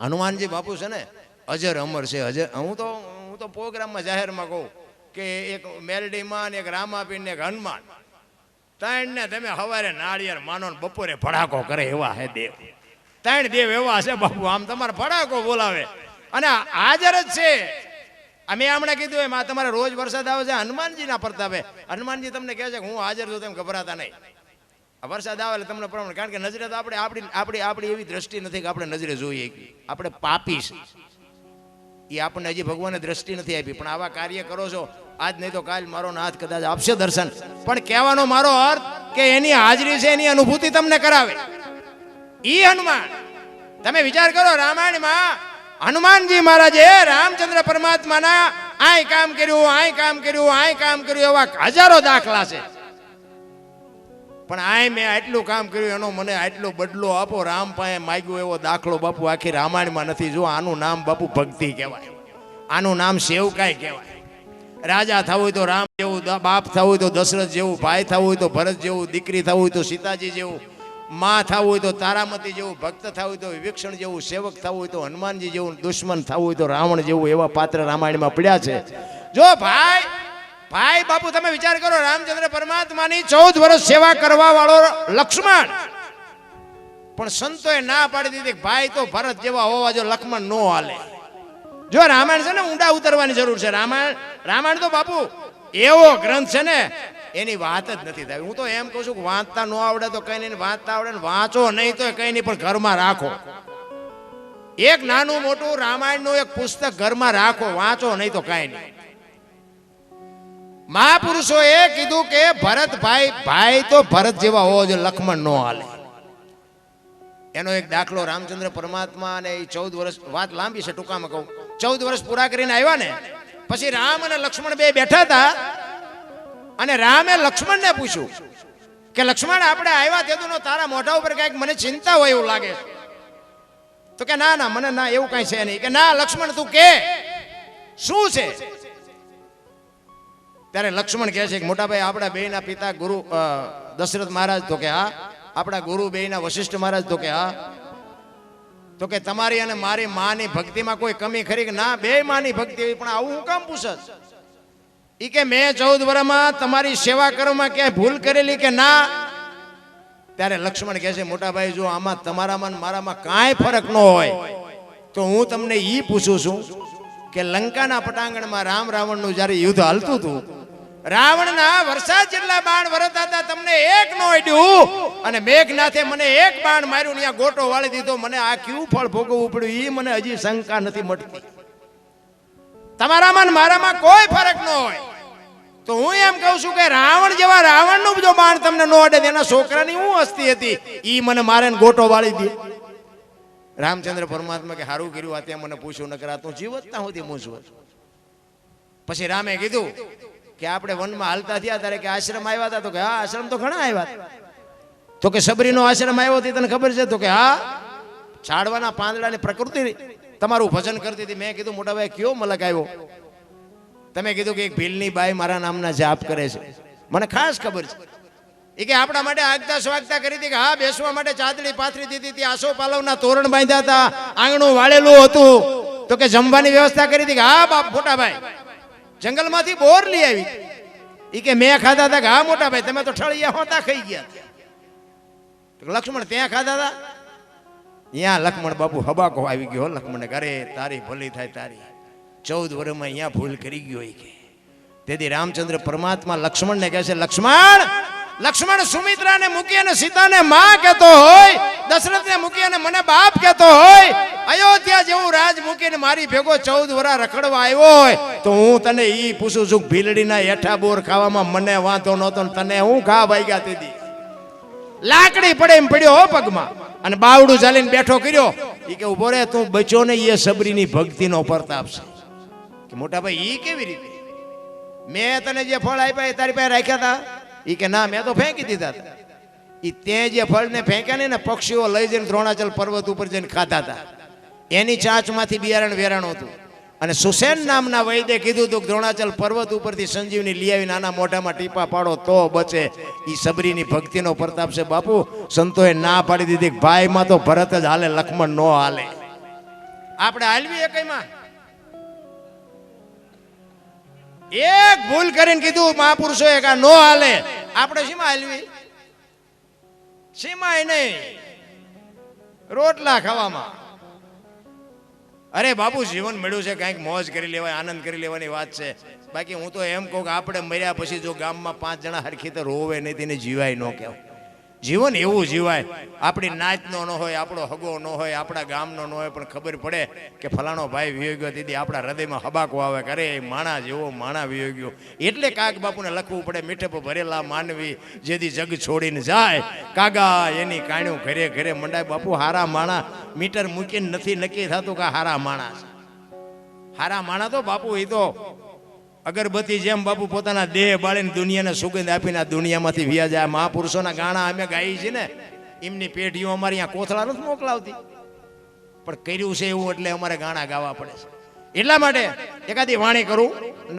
હનુમાનજી બાપુ છે ને, અજર અમર છે, અજર, હું તો હું તો પ્રોગ્રામમાં જાહેરમાં કહું કે એક મેલડીમાં ને એક રામાપીર એક હનુમાન. ત્રણ ને તમે હવારે નાળિયેર માનો ને બપોરે ભડાકો કરે એવા હે દેવ. ત્રણ દેવ એવા છે બાપુ, આમ તમારે ભડાકો બોલાવે. અને હાજર જ છે. અમે હમણાં કીધું એમ તમારે રોજ વરસાદ આવે છે, હનુમાનજીના પ્રતાપે. હનુમાનજી તમને કહે છે કે હું હાજર છું તેમ ગભરાતા નહીં. વરસાદ આવે તમને પ્રમાણ, કારણ કે નજરે તો આપણે આપણી આપણી આપણી એવી દ્રષ્ટિ નથી કે આપણે નજરે જોઈએ. આપણે પાપી છે. એ આપણને હજી ભગવાને દ્રષ્ટિ નથી આપી. પણ આવા કાર્ય કરો છો, આજ નહીં તો કાલ મારો નાથ કદાચ આપશે દર્શન. પણ કહેવાનો મારો અર્થ કે એની હાજરી છે, એની અનુભૂતિ તમને કરાવે. ઈ હનુમાન. તમે વિચાર કરો, રામાયણમાં હનુમાનજી મહારાજે રામચંદ્ર પરમાત્માના, આય કામ કર્યું, આય કામ કર્યું, આય કામ કર્યું એવા હજારો દાખલા છે. પણ આય મેં આટલું કામ કર્યું, એનો મને આટલો બદલો આપો. રામ પાસે માગ્યો એવો દાખલો બાપુ આખી રામાયણમાં નથી. જો આનું નામ બાપુ ભક્તિ કહેવાય. આનું નામ સેવકાય કહેવાય. રાજા થવું હોય તો રામ જેવું બાપ થવું હોય તો દશરથ જેવું, ભાઈ થવું હોય તો ભરત જેવું, દીકરી થવું હોય તો સીતાજી જેવું, માં થવું હોય તો તારામતી જેવું, ભક્ત થવું હોય તો વિભીક્ષણ જેવું, સેવક થવું હોય તો હનુમાનજી જેવું, દુશ્મન થવું હોય તો રાવણ જેવું એવા પાત્ર રામાયણમાં પડ્યા છે. જો ભાઈ ભાઈ બાપુ, તમે વિચાર કરો, રામચંદ્ર પરમાત્માની ચૌદ વર્ષ સેવા કરવા વાળો લક્ષ્મણ. પણ સંતોએ ના પાડી દીધી ભાઈ તો ભરત જેવા હોવા જો લક્ષ્મણ નો હાલે. જો રામાયણ છે ને, ઊંડા ઉતરવાની જરૂર છે. રામાયણ રામાયણ તો બાપુ, એવો ગ્રંથ છે ને, એની વાત જ નથી થાય. હું તો એમ કહું છું કે વાંચતા ન આવડે તો કઈ નહીં, વાંચતા આવડે ને વાંચો, નહીં તો કઈ નહીં, પણ ઘરમાં રાખો. એક નાનું મોટું રામાયણનું એક પુસ્તક ઘરમાં રાખો, વાંચો, નહીં તો કઈ નહીં. મહાપુરુષોએ કીધું કે ભરતભાઈ ભાઈ તો ભરત જેવા હોવો જોઈએ લક્ષ્મણ નો હાલે. એનો એક દાખલો રામચંદ્ર પરમાત્મા અને એ ચૌદ વર્ષ, વાત લાંબી છે ટૂંકામાં કહું. ચૌદ વર્ષ પૂરા કરીને આવ્યા ને, પછી રામ અને લક્ષ્મણ બે બેઠા હતા અને રામે લક્ષ્મણને પૂછ્યું કે, લક્ષ્મણ, આપણે આવ્યા તે તો તારા મોઢા ઉપર કાંઈક મને ચિંતા હોય એવું લાગે તો કે, ના ના, મને ના, એવું કઈ છે નહીં. કે, ના, લક્ષ્મણ, તું કે? શું છે? ત્યારે લક્ષ્મણ કહે છે કે મોટાભાઈ, આપણા બેના પિતા ગુરુ દશરથ મહારાજ તો કે હા. આપણા ગુરુ બેયના વશિષ્ઠ મહારાજ તો કે હા. તો કે તમારી અને મારી માની ભક્તિમાં કોઈ કમી ખરી કે ના બે માની ભક્તિ હોય પણ આવું હું કામ પૂછત? એ કે મેં ચૌદ વર્ષમાં તમારી સેવા કરવામાં ક્યાંય ભૂલ કરેલી કે ના? ત્યારે લક્ષ્મણ કહે છે, મોટાભાઈ, જો આમાં તમારામાં મારામાં કાંઈ ફરક ન હોય, તો હું તમને એ પૂછું છું કે લંકાના પટાંગણમાં રામ રાવણનું જ્યારે યુદ્ધ હાલતું હતું રાવણના વરસાદ જેટલા બાણ વરતા હતા, તમને એક નો અડ્યું. અને મેઘનાથે મને એક બાણ માર્યું ને ગોટો વાળી દીધો. મને આ કેવું ફળ ભોગવવું પડ્યું? એ મને હજી શંકા નથી મટતી. તમારામાં મારામાં કોઈ ફરક ન હોય. તો હું એમ કહું છું કે રાવણ જેવા રાવણનું જો બાણ તમને ન અડે એના છોકરાની હું હસ્તી હતી? એ મને મારે ગોટો વાળી દે. રામચંદ્ર પરમાત્મા કે સારું કર્યું, આ ત્યાં મને પૂછ્યું નકર તું જીવતતા સુધી મૂછું પછી રામે કીધું કે આપણે વનમાં હાલતા થયા ત્યારે કે આશ્રમ આવ્યા હતા તો કે, હા, આશ્રમ તો ઘણા આવ્યા તો કે સબરીનો આશ્રમ આવ્યો હતી તને ખબર છે? તો કે, હા ઝાડવાના પાંદડાની પ્રકૃતિ તમારું ભજન કરતી હતી. મેં કીધું, મોટા ભાઈ કયો મલક આવ્યો? તમે કીધું કે એક ભીલની બાઈ મારા નામના જાપ કરે છે. મને ખાસ ખબર છે. એ કે આપણા માટે આગતા સ્વાગતા કરી હતી કે, હા, બેસવા માટે ચાદડી પાથરી દીધી હતી, આસો પાલવના તોરણ બાંધ્યા હતા, આંગણું વાળેલું હતું. તો કે જમવાની વ્યવસ્થા કરી હતી કે, હા, બાપ, મોટા ભાઈ. જંગલમાંથી બોર લઈ આવી. એ કે મેં ખાધા હતા કે, હા, મોટા ભાઈ, તમે તો ઠળિયા હોતા ખાઈ ગયા. તો લક્ષ્મણ ત્યાં ખાધા હતા ત્યાં લક્ષ્મણ બાપુ હબાકો આવી ગયો હો લક્ષ્મણ ઘરે તારી ભલી થાય, તારી. ચૌદ વર્ષમાં અહીંયા ભૂલ કરી ગયો એ કે. તેથી રામચંદ્ર પરમાત્મા લક્ષ્મણને કહે છે, લક્ષ્મણ લક્ષ્મણ સુમિત્રાને મૂકી અને સીતાને માં કહેતો હોય, દશરથને મૂકી અને મને બાપ કહેતો હોય અયોધ્યા જેવું રાજ મૂકીને મારી ભેગો ચૌદ વરા રખડવા આવ્યો હોય, તો હું તને ઈ પૂછું છું, ભીલડીના હેઠા બોર ખાવામાં મને વાંધો નહોતો તને હું ખા ભાગ્યા દીધી લાકડી પડે એમ પડ્યો હો પગમાં. અને બાવડું ચાલીને બેઠો કર્યો. એ કે ઊભો રે, તું બચ્યો ને એ સબરીની ભક્તિનો પરતાપ છે. કે મોટા ભાઈ, ઈ કેવી રીતે? મેં તને જે ફળ આપ્યા એ તારી પાસે રાખ્યા હતા એ કે ના, મેં તો ફેંકી દીધા હતા એ તે જે ફળને ફેંક્યા ને પક્ષીઓ લઈ જઈને દ્રોણાચલ પર્વત ઉપર જઈને ખાતા હતા એની ચાંચમાંથી બિયારણ વેરાણું હતું. અને સુસેન નામના વૈદ્ય કીધું હતું દ્રોણાચલ પર્વત ઉપરથી સંજીવની લઈ આવી નાના મોઢામાં ટીપા પાડો તો બચે. એ સબરીની ભક્તિનો પ્રતાપ છે, બાપુ. સંતોએ ના પાડી દીધી ભાઈમાં તો ભરત જ હાલે, લક્ષ્મણ નો હાલે. આપણે હાલવી એકમાં એક ભૂલ કરીને કીધું મહાપુરુષોએ કે નો હાલે. આપણે શીમાં હાલવી? શીમાય નહીં. રોટલા ખાવામાં. અરે બાપુ, જીવન મળ્યું છે, કાંઈક મોજ કરી લેવાય, આનંદ કરી લેવાની વાત છે. બાકી હું તો એમ કહું કે આપણે મર્યા પછી જો ગામમાં પાંચ જણા હરખી તો રોવે નહીં, તેને જીવાય ન કહેવાય. જીવન એવું જીવાય, આપણી નાચનો ન હોય, આપણો હગો ન હોય, આપણા ગામનો ન હોય, પણ ખબર પડે કે ફલાણો ભાઈ વિયોગ્યો ગયો તેથી આપણા હૃદયમાં હબાકો આવે કરે એ માણા જેવો માણા વિયોગ્યો એટલે કાગ બાપુને લખવું પડે મીઠે પર ભરેલા માનવી જેથી જગ છોડીને જાય. કાગા એની કાણ્યું ઘરે ઘરે મંડાય, બાપુ હારા માણા, મીટર મૂકીને નથી નક્કી થતું કે હારા માણા હારા માણા તો બાપુ એ તો અગરબત્તી જેમ બાપુ પોતાના દેહ બાળીને દુનિયાને સુગંધ આપીને આ દુનિયામાંથી વ્યા જાય. મહાપુરુષોના ગાણા અમે ગાઈ છીએ ને, એમની પેઢીઓ અમારે અહીંયા કોથળા નથી મોકલાવતી. પણ કર્યું છે એવું એટલે અમારે ગાણા ગાવા પડે છે. એટલા માટે એકાદી વાણી કરું.